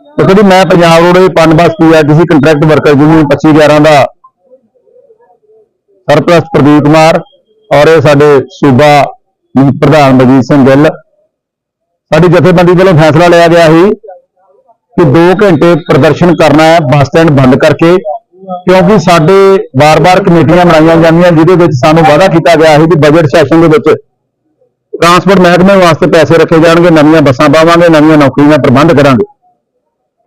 ਦੇਖੋ ਜੀ, ਮੈਂ ਪੰਜਾਬ ਰੋਡ ਦੇ ਪੰਜ bus PRTC contract worker union 2511 ਦਾ ਸਰਪ੍ਰਸਤ ਪ੍ਰਦੀਪ ਕੁਮਾਰ ਔਰ ਇਹ ਸਾਡੇ ਸੂਬਾ ਪ੍ਰਧਾਨ ਮਜੀਦ ਸਿੰਘ ਗਿੱਲ। ਸਾਡੀ ਜਥੇਬੰਦੀ ਵੱਲੋਂ ਫੈਸਲਾ ਲਿਆ ਗਿਆ ਸੀ ਕਿ 2 ਘੰਟੇ ਪ੍ਰਦਰਸ਼ਨ ਕਰਨਾ ਹੈ ਬੱਸ ਸਟੈਂਡ ਬੰਦ ਕਰਕੇ, ਕਿਉਂਕਿ ਸਾਡੇ ਵਾਰ-ਵਾਰ ਕਮੇਟੀਆਂ ਬਣਾਈਆਂ ਜਾਂਦੀਆਂ, ਜਿਹਦੇ ਵਿੱਚ ਸਾਨੂੰ ਵਾਅਦਾ ਕੀਤਾ ਗਿਆ ਸੀ ਕਿ ਬਜਟ ਸੈਸ਼ਨ ਦੇ ਵਿੱਚ ਟਰਾਂਸਪੋਰਟ ਮਹਿਕਮੇ ਵਾਸਤੇ ਪੈਸੇ ਰੱਖੇ ਜਾਣਗੇ, ਨਵੀਆਂ ਬੱਸਾਂ ਪਾਵਾਂਗੇ, ਨਵੀਆਂ ਨੌਕਰੀਆਂ ਦਾ ਪ੍ਰਬੰਧ ਕਰਾਂਗੇ।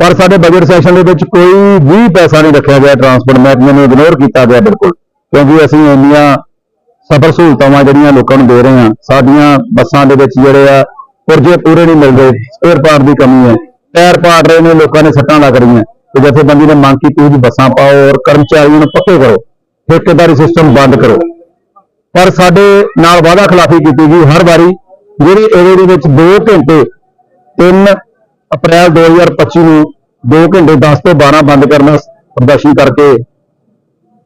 ਪਰ ਸਾਡੇ ਬਜਟ ਸੈਸ਼ਨ ਦੇ ਵਿੱਚ ਕੋਈ ਵੀ ਪੈਸਾ ਨਹੀਂ ਰੱਖਿਆ ਗਿਆ ਟਰਾਂਸਪੋਰਟ ਮਹਿਕਮੇ ਨੂੰ ਇਗਨੋਰ ਕੀਤਾ ਗਿਆ ਬਿਲਕੁਲ, ਕਿਉਂਕਿ ਅਸੀਂ ਇੰਨੀਆਂ ਸਫਰ ਸਹੂਲਤਾਂ ਜਿਹੜੀਆਂ ਲੋਕਾਂ ਨੂੰ ਦੇ ਰਹੇ ਹਾਂ, ਸਾਡੀਆਂ ਬੱਸਾਂ ਦੇ ਵਿੱਚ ਜਿਹੜੇ ਆ, ਪੁਰਜੇ ਪੂਰੇ ਨਹੀਂ ਮਿਲਦੇ ਸਪੇਅਰ ਪਾਰਟ ਦੀ ਕਮੀ ਹੈ। ਟਾਇਰ ਪਾੜ ਰਹੇ ਨੇ, ਲੋਕਾਂ ਨੇ ਸੱਟਾਂ ਲੱਗ ਰਹੀਆਂ। ਤੇ ਜਥੇਬੰਦੀ ਨੇ ਮੰਗ ਕੀਤੀ ਵੀ ਬੱਸਾਂ ਪਾਓ ਔਰ ਕਰਮਚਾਰੀਆਂ ਨੂੰ ਪੱਕੇ ਕਰੋ, ਠੇਕੇਦਾਰੀ ਸਿਸਟਮ ਬੰਦ ਕਰੋ। ਪਰ ਸਾਡੇ ਨਾਲ ਵਾਅਦਾ ਖਿਲਾਫੀ ਕੀਤੀ ਗਈ ਹਰ ਵਾਰੀ, ਜਿਹੜੀ ਏਰੀਏ ਦੇ ਵਿੱਚ 2 ਘੰਟੇ 3 ਅਪ੍ਰੈਲ 2025 ਨੂੰ 2 ਘੰਟੇ 10 ਤੋਂ 12 ਬੰਦ ਕਰਨਾ ਪ੍ਰਦਰਸ਼ਨ ਕਰਕੇ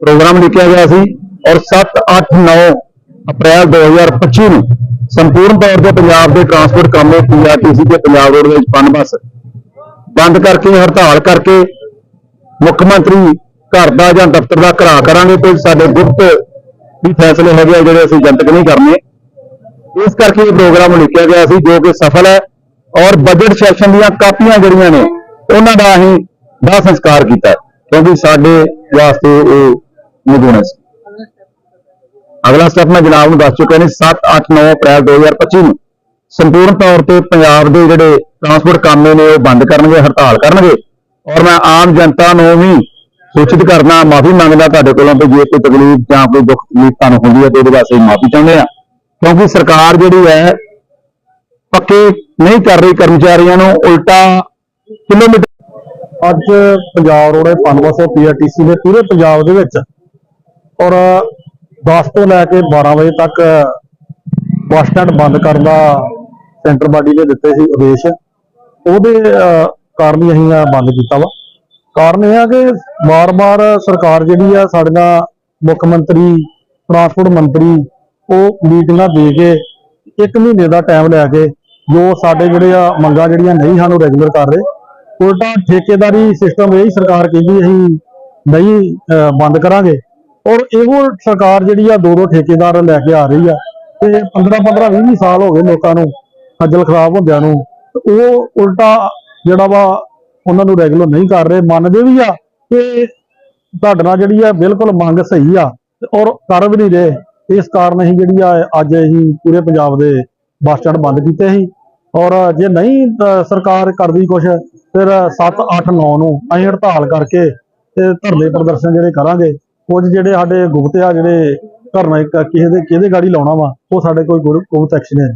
ਪ੍ਰੋਗਰਾਮ ਲਿਖਿਆ ਗਿਆ ਸੀ ਔਰ 7 8 9 ਅਪ੍ਰੈਲ 2025 ਨੂੰ ਸੰਪੂਰਨ ਤੌਰ ਤੇ ਪੰਜਾਬ ਦੇ ਟਰਾਂਸਪੋਰਟ ਕਾਮੇ ਪੀਆਰਟੀਸੀ ਤੇ ਪੰਜਾਬ ਰੋਡਵੇਜ਼ ਵਿੱਚ ਬੱਸ ਬੰਦ ਕਰਕੇ, ਹੜਤਾਲ ਕਰਕੇ ਮੁੱਖ ਮੰਤਰੀ ਘਰ ਦਾ ਜਾਂ ਦਫ਼ਤਰ ਦਾ ਘਰਾ ਕਰਾਂਗੇ ਕੋਈ ਸਾਡੇ ਗੁਪਤ ਵੀ ਫੈਸਲੇ ਹੈਗੇ ਆ ਜਿਹੜੇ ਅਸੀਂ ਜਨਤਕ ਨਹੀਂ ਕਰਨੇ। ਇਸ ਕਰਕੇ ਇਹ ਪ੍ਰੋਗਰਾਮ ਲਿਖਿਆ ਗਿਆ ਸੀ ਜੋ ਕਿ ਸਫਲ ਹੈ। ਔਰ ਬਜਟ ਸੈਸ਼ਨ ਦੀਆਂ ਕਾਪੀਆਂ ਜਿਹੜੀਆਂ ਨੇ, ਉਹਨਾਂ ਦਾ ਅਸੀਂ ਦਾ ਸੰਸਕਾਰ ਕੀਤਾ, ਕਿਉਂਕਿ ਸਾਡੇ ਵਾਸਤੇ ਉਹ ਨਿਗੁਣ ਸੀ ਅਗਲਾ ਸਟੈਪ ਮੈਂ ਜਨਾਬ ਨੂੰ ਦੱਸ ਚੁੱਕਿਆ ਨੇ 7 8 9 ਅਪ੍ਰੈਲ 2025 ਨੂੰ। ਸੰਪੂਰਨ ਤੌਰ ਤੇ ਪੰਜਾਬ ਦੇ ਜਿਹੜੇ ਟਰਾਂਸਪੋਰਟ ਕਾਮੇ ਨੇ, ਉਹ ਬੰਦ ਕਰਨਗੇ, ਹੜਤਾਲ ਕਰਨਗੇ। ਔਰ ਮੈਂ ਆਮ ਜਨਤਾ ਨੂੰ ਵੀ ਸੂਚਿਤ ਕਰਨਾ, ਮਾਫੀ ਮੰਗਦਾ ਤੁਹਾਡੇ ਕੋਲੋਂ ਕਿ ਜੇ ਕੋਈ ਤਕਲੀਫ ਜਾਂ ਕੋਈ ਦੁੱਖ ਤਕਲੀਫ ਤੁਹਾਨੂੰ ਹੁੰਦੀ ਹੈ, ਤੇ ਉਹਦੇ ਵਾਸਤੇ ਮਾਫੀ ਚਾਹੁੰਦੇ ਆ ਕਿਉਂਕਿ ਸਰਕਾਰ ਜਿਹੜੀ ਹੈ ਪੱਕੇ ਨਹੀਂ ਕਰ ਰਹੀ ਕਰਮਚਾਰੀਆਂ ਨੂੰ ਉਲਟਾ ਕਿਲੋਮੀਟਰ। ਅੱਜ ਪੰਜਾਬ ਰੋਡ ਪਨਵਸ ਪੀਆਰਟੀਸੀ ਨੇ ਪੂਰੇ ਪੰਜਾਬ ਦੇ ਵਿੱਚ। ਔਰ 10 ਤੋਂ ਲੈ ਕੇ 12 ਵਜੇ ਤੱਕ ਬੱਸ ਸਟੈਂਡ ਬੰਦ ਕਰਨ ਦਾ ਸੈਂਟਰ ਬਾਡੀ ਨੇ ਦਿੱਤੇ ਸੀ ਆਦੇਸ਼। ਉਹਦੇ ਕਾਰਨ ਹੀ ਅਸੀਂ ਬੰਦ ਕੀਤਾ ਵਾ। ਕਾਰਨ ਇਹ ਆ ਕਿ ਵਾਰ-ਵਾਰ ਸਰਕਾਰ ਜਿਹੜੀ ਆ ਸਾਡੇ ਨਾਲ ਮੁੱਖ ਮੰਤਰੀ, ਟਰਾਂਸਪੋਰਟ ਮੰਤਰੀ, ਉਹ ਮੀਟਿੰਗਾਂ ਦੇ ਕੇ ਇੱਕ ਮਹੀਨੇ ਦਾ ਟਾਈਮ ਲੈ ਕੇ ਜੋ ਸਾਡੇ ਜਿਹੜੇ ਆ ਮੰਗਾਂ ਜਿਹੜੀਆਂ ਨਹੀਂ ਸਾਨੂੰ ਰੈਗੂਲਰ ਕਰ ਰਹੇ, ਉਲਟਾ ਠੇਕੇਦਾਰੀ ਸਿਸਟਮ ਇਹ ਸਰਕਾਰ ਕਹਿੰਦੀ ਅਸੀਂ ਨਹੀਂ ਬੰਦ ਕਰਾਂਗੇ। ਔਰ ਇਹੋ ਸਰਕਾਰ ਜਿਹੜੀ ਆ ਦੋ ਦੋ ਠੇਕੇਦਾਰ ਲੈ ਕੇ ਆ ਰਹੀ ਆ, ਤੇ 15 15 20 ਸਾਲ ਹੋ ਗਏ ਲੋਕਾਂ ਨੂੰ, ਖੱਜਲ ਖਰਾਬ ਹੁੰਦਿਆਂ ਨੂੰ ਉਹ ਉਲਟਾ ਜਿਹੜਾ ਵਾ ਉਹਨਾਂ ਨੂੰ ਰੈਗੂਲਰ ਨਹੀਂ ਕਰ ਰਹੇ, ਮੰਨਦੇ ਵੀ ਆ ਕਿ ਤੁਹਾਡੇ ਨਾਲ ਜਿਹੜੀ ਆ ਬਿਲਕੁਲ ਮੰਗ ਸਹੀ ਆ ਔਰ ਕਰ ਵੀ ਨਹੀਂ ਰਹੇ। ਇਸ ਕਾਰਨ ਅਸੀਂ ਜਿਹੜੀ ਆ ਅੱਜ ਅਸੀਂ ਪੂਰੇ ਪੰਜਾਬ ਦੇ ਬੱਸ ਸਟੈਂਡ ਬੰਦ ਕੀਤੇ ਸੀ। ਔਰ ਜੇ ਨਹੀਂ ਸਰਕਾਰ ਕਰਦੀ ਕੁਛ, ਫਿਰ 7 8 9 ਨੂੰ ਅਸੀਂ ਹੜਤਾਲ ਕਰਕੇ ਤੇ ਧਰਨੇ ਪ੍ਰਦਰਸ਼ਨ ਜਿਹੜੇ ਕਰਾਂਗੇ, ਕੁਝ ਜਿਹੜੇ ਸਾਡੇ ਗੁਪਤ ਆ, ਜਿਹੜੇ ਧਰਨਾ ਇੱਕ, ਕਿਸੇ ਦੇ ਕਿਹਦੇ ਗਾੜੀ ਲਾਉਣਾ ਵਾ, ਉਹ ਸਾਡੇ ਕੋਈ ਗੁਪਤ ਐਕਸ਼ਨ ਹੈ।